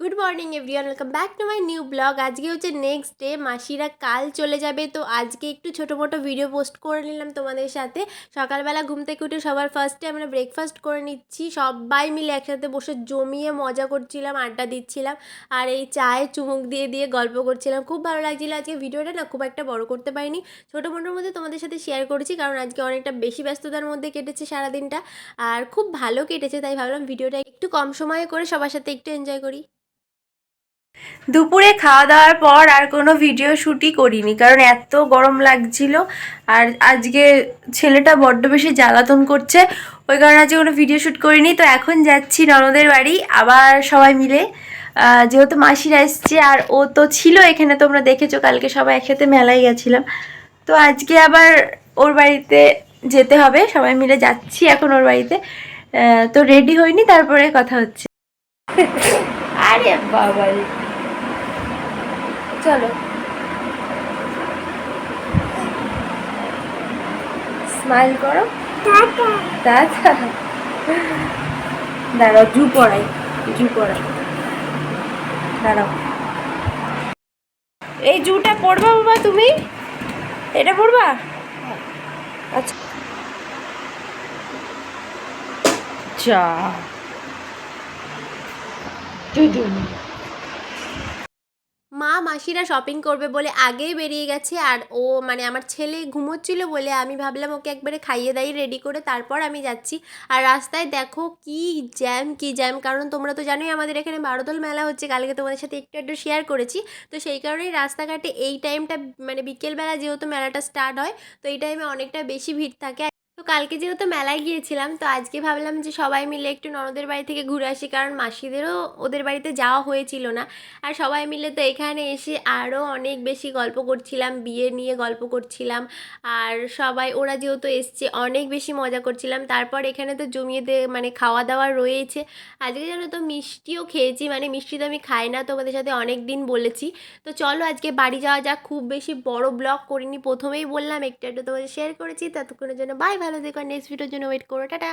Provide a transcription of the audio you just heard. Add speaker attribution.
Speaker 1: Good morning everyone welcome back to my new blog আজকে হচ্ছে next day মাসিরা কাল চলে যাবে, তো আজকে একটু ছোটো মোটো ভিডিও পোস্ট করে নিলাম তোমাদের সাথে। সকালবেলা ঘুম থেকে উঠে সবার ফার্স্টে আমরা ব্রেকফাস্ট করে নিচ্ছি। সবাই মিলে একসাথে বসে জমিয়ে মজা করছিলাম, আড্ডা দিচ্ছিলাম, আর এই চায়ে চুমুক দিয়ে দিয়ে গল্প করছিলাম। খুব ভালো লাগছিল আজকে ভিডিওটা না, খুব একটা বড় করতে পারিনি। ছোটো মোটোর মধ্যে তোমাদের সাথে শেয়ার করেছি, কারণ আজকে অনেকটা বেশি ব্যস্ততার মধ্যে কেটেছে সারাদিনটা, আর খুব ভালো কেটেছে, তাই ভাবলাম ভিডিওটা একটু কম সময়ে করে সবার সাথে একটু এনজয় করি। দুপুরে খাওয়া দাওয়ার পর আর কোনো ভিডিও শ্যুটই করিনি, কারণ এত গরম লাগছিল আর আজকে ছেলেটা বড্ড বেশি জ্বালাতন করছে, ওই কারণে আজকে কোনো ভিডিও শ্যুট করিনি। তো এখন যাচ্ছি ননদের বাড়ি, আবার সবাই মিলে। যেহেতু মাসিরা এসছে আর ও তো ছিল এখানে, তোমরা দেখেছ, কালকে সবাই একসাথে মেলায় গেছিলাম। তো আজকে আবার ওর বাড়িতে যেতে হবে, সবাই মিলে যাচ্ছি এখন ওর বাড়িতে। তো রেডি হইনি, তারপরে কথা হচ্ছে। আরে বাবা। চলো। স্মাইল করো। দাদা দাঁড়াও জু পড়াই জু পড়াই দাঁড়াও। এই জুটা পড়বা বাবা তুমি? এটা পড়বা আচ্ছা। যা। মা মাসিরা শপিং করবে বলে আগেই বেরিয়ে গেছে আর ও মানে আমার ছেলে ঘুমোচ্ছিল বলে আমি ভাবলাম ওকে একবারে খাইয়ে দাইয়ে রেডি করে তারপর আমি যাচ্ছি। আর রাস্তায় দেখো কি জ্যাম কি জ্যাম কারণ তোমরা তো জানোই আমাদের এখানে বারোদল মেলা হচ্ছে, কালকে তোমাদের সাথে একটু একটু শেয়ার করেছি। তো সেই কারণেই রাস্তাঘাটে এই টাইমটা মানে বিকেলবেলা যেহেতু মেলাটা স্টার্ট হয়, তো এই টাইমে অনেকটা বেশি ভিড় থাকে। কালকে যেহেতু মেলায় গিয়েছিলাম, তো আজকে ভাবলাম যে সবাই মিলে একটু ননদের বাড়ি থেকে ঘুরে আসি, কারণ মাসিদেরও ওদের বাড়িতে যাওয়া হয়েছিল না। আর সবাই মিলে তো এখানে এসে আরও অনেক বেশি গল্প করছিলাম, বিয়ে নিয়ে গল্প করছিলাম। আর সবাই, ওরা যেহেতু এসছে, অনেক বেশি মজা করছিলাম। তারপর এখানে তো জমিয়ে মানে খাওয়া দাওয়া রয়েছে। আজকে যেন তো মিষ্টিও খেয়েছি মানে মিষ্টি তো আমি খাই না, তোমাদের সাথে অনেক দিন বলেছি। তো চলো আজকে বাড়ি যাওয়া যাক, খুব বেশি বড় ব্লগ করিনি। প্রথমেই বললাম, একটু একটু তোমাদের শেয়ার করেছি, ততক্ষণের জন্য বাই ভালো দেখো নেক্সট ভিডিওর জন্য ওয়েট করো টাটা।